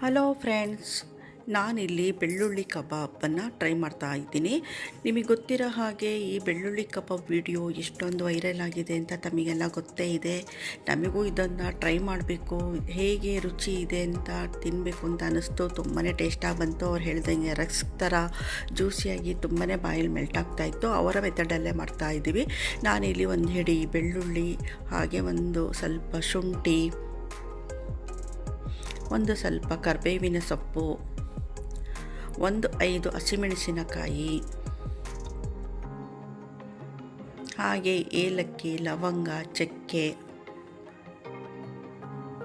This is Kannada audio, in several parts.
ಹಲೋ ಫ್ರೆಂಡ್ಸ್ ನಾನಿಲ್ಲಿ ಬೆಳ್ಳುಳ್ಳಿ ಕಬಾಬನ್ನು ಟ್ರೈ ಮಾಡ್ತಾ ಇದ್ದೀನಿ. ನಿಮಗೆ ಗೊತ್ತಿರೋ ಹಾಗೆ ಈ ಬೆಳ್ಳುಳ್ಳಿ ಕಬಾಬ್ ವಿಡಿಯೋ ಎಷ್ಟೊಂದು ವೈರಲ್ ಆಗಿದೆ ಅಂತ ತಮಗೆಲ್ಲ ಗೊತ್ತೇ ಇದೆ. ನಮಗೂ ಇದನ್ನು ಟ್ರೈ ಮಾಡಬೇಕು, ಹೇಗೆ ರುಚಿ ಇದೆ ಅಂತ ತಿನ್ನಬೇಕು ಅಂತ ಅನ್ನಿಸ್ತು. ತುಂಬಾ ಟೇಸ್ಟಾಗಿ ಬಂತು. ಅವ್ರು ಹೇಳ್ದಂಗೆ ರಕ್ಸ್ ಥರ ಜ್ಯೂಸಿಯಾಗಿ ತುಂಬಾ ಬಾಯಲ್ಲಿ ಮೆಲ್ಟ್ ಆಗ್ತಾ ಇತ್ತು. ಅವರ ಮೆಥಡಲ್ಲೇ ಮಾಡ್ತಾ ಇದ್ದೀವಿ. ನಾನಿಲ್ಲಿ ಒಂದು ಹಿಡಿ ಬೆಳ್ಳುಳ್ಳಿ, ಹಾಗೆ ಒಂದು ಸ್ವಲ್ಪ ಶುಂಠಿ ಒಂದು ಸ್ವಲ್ಪ ಕರಿಬೇವಿನ ಸೊಪ್ಪು, ಒಂದು ಐದು ಹಸಿಮೆಣಸಿನಕಾಯಿ, ಹಾಗೆ ಏಲಕ್ಕಿ, ಲವಂಗ, ಚಕ್ಕೆ,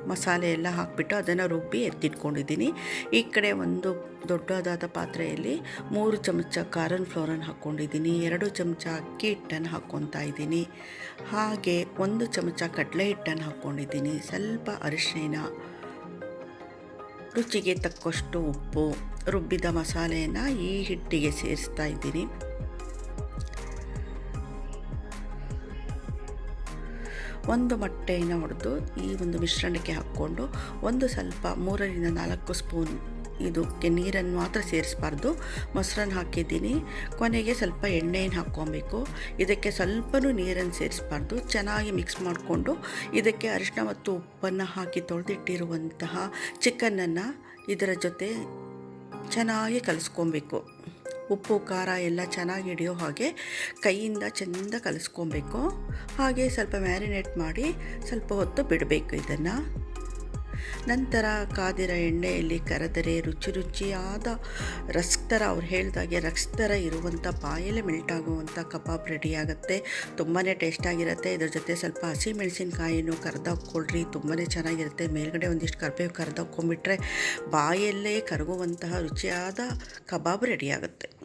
ಮಸಾಲೆ ಎಲ್ಲ ಹಾಕಿಬಿಟ್ಟು ಅದನ್ನು ರುಬ್ಬಿ ಎತ್ತಿಟ್ಕೊಂಡಿದ್ದೀನಿ. ಈ ಕಡೆ ಒಂದು ದೊಡ್ಡದಾದ ಪಾತ್ರೆಯಲ್ಲಿ ಮೂರು ಚಮಚ ಕಾರನ್ ಫ್ಲೋರನ್ನು ಹಾಕ್ಕೊಂಡಿದ್ದೀನಿ. ಎರಡು ಚಮಚ ಅಕ್ಕಿ ಹಿಟ್ಟನ್ನು ಹಾಕ್ಕೊತಾ ಇದ್ದೀನಿ. ಹಾಗೆ ಒಂದು ಚಮಚ ಕಡಲೆ ಹಿಟ್ಟನ್ನು ಹಾಕ್ಕೊಂಡಿದ್ದೀನಿ. ಸ್ವಲ್ಪ ಅರಿಶಿನ ರುಚಿಗೆ ತಕ್ಕಷ್ಟು ಉಪ್ಪು, ರುಬ್ಬಿದ ಮಸಾಲೆಯನ್ನು ಈ ಹಿಟ್ಟಿಗೆ ಸೇರಿಸ್ತಾ ಇದ್ದೀನಿ. ಒಂದು ಮೊಟ್ಟೆಯನ್ನು ಹೊಡೆದು ಈ ಒಂದು ಮಿಶ್ರಣಕ್ಕೆ ಹಾಕ್ಕೊಂಡು ಒಂದು ಸ್ವಲ್ಪ ಮೂರರಿಂದ ನಾಲ್ಕು ಸ್ಪೂನ್ ಇದಕ್ಕೆ ನೀರನ್ನು ಮಾತ್ರ ಸೇರಿಸಬಾರ್ದು. ಮೊಸರನ್ನು ಹಾಕಿದ್ದೀನಿ. ಕೊನೆಗೆ ಸ್ವಲ್ಪ ಎಣ್ಣೆಯನ್ನು ಹಾಕ್ಕೊಬೇಕು. ಇದಕ್ಕೆ ಸ್ವಲ್ಪನೂ ನೀರನ್ನು ಸೇರಿಸಬಾರ್ದು. ಚೆನ್ನಾಗಿ ಮಿಕ್ಸ್ ಮಾಡಿಕೊಂಡು ಇದಕ್ಕೆ ಅರಿಶಿನ ಮತ್ತು ಉಪ್ಪನ್ನು ಹಾಕಿ ತೊಳೆದಿಟ್ಟಿರುವಂತಹ ಚಿಕನನ್ನು ಇದರ ಜೊತೆ ಚೆನ್ನಾಗಿ ಕಲಿಸ್ಕೊಬೇಕು. ಉಪ್ಪು, ಖಾರ ಎಲ್ಲ ಚೆನ್ನಾಗಿ ಹಿಡಿಯೋ ಹಾಗೆ ಕೈಯಿಂದ ಚೆಂದ ಕಲಿಸ್ಕೊಬೇಕು. ಹಾಗೆ ಸ್ವಲ್ಪ ಮ್ಯಾರಿನೇಟ್ ಮಾಡಿ ಸ್ವಲ್ಪ ಹೊತ್ತು ಬಿಡಬೇಕು ಇದನ್ನು. ನಂತರ ಕಾದಿರ ಎಣ್ಣೆಯಲ್ಲಿ ಕರೆದರೆ ರುಚಿ ರುಚಿಯಾದ ರಸ್ಕ್ ಥರ ಅವ್ರು ಹೇಳಿದಾಗೆ ರಕ್ಸ್ ಥರ ಇರುವಂಥ ಬಾಯಲ್ಲೇ ಮೆಲ್ಟ್ ಆಗುವಂಥ ಕಬಾಬ್ ರೆಡಿಯಾಗುತ್ತೆ. ತುಂಬಾ ಟೇಸ್ಟಾಗಿರುತ್ತೆ. ಇದ್ರ ಜೊತೆ ಸ್ವಲ್ಪ ಹಸಿ ಮೆಣಸಿನ್ಕಾಯಿನೂ ಕರೆದಾಕ್ಕೊಳ್ರಿ. ತುಂಬಾ ಚೆನ್ನಾಗಿರುತ್ತೆ. ಮೇಲ್ಗಡೆ ಒಂದಿಷ್ಟು ಕರಿಬೇವು ಕರೆದಾಕ್ಕೊಂಬಿಟ್ರೆ ಬಾಯಲ್ಲೇ ಕರಗುವಂತಹ ರುಚಿಯಾದ ಕಬಾಬ್ ರೆಡಿ ಆಗುತ್ತೆ